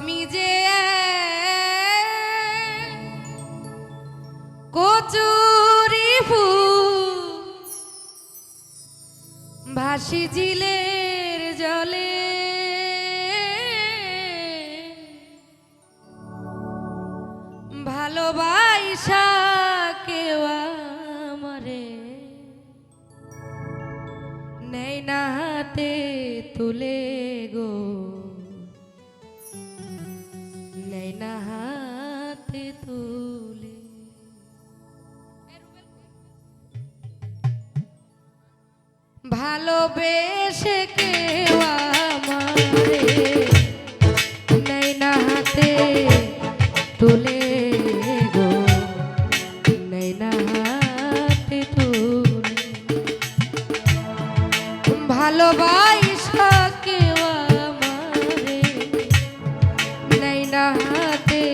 আমি যে কচুরি ফুল ভাসি জিলের জলে। ভালোবাসা কেউ আমারে নেই না তুলে গো। ভালোবেসে কেউ আমারে নেই না হাতে তুলে ভালোবাসা কেউ আমারে। নেই না হাতে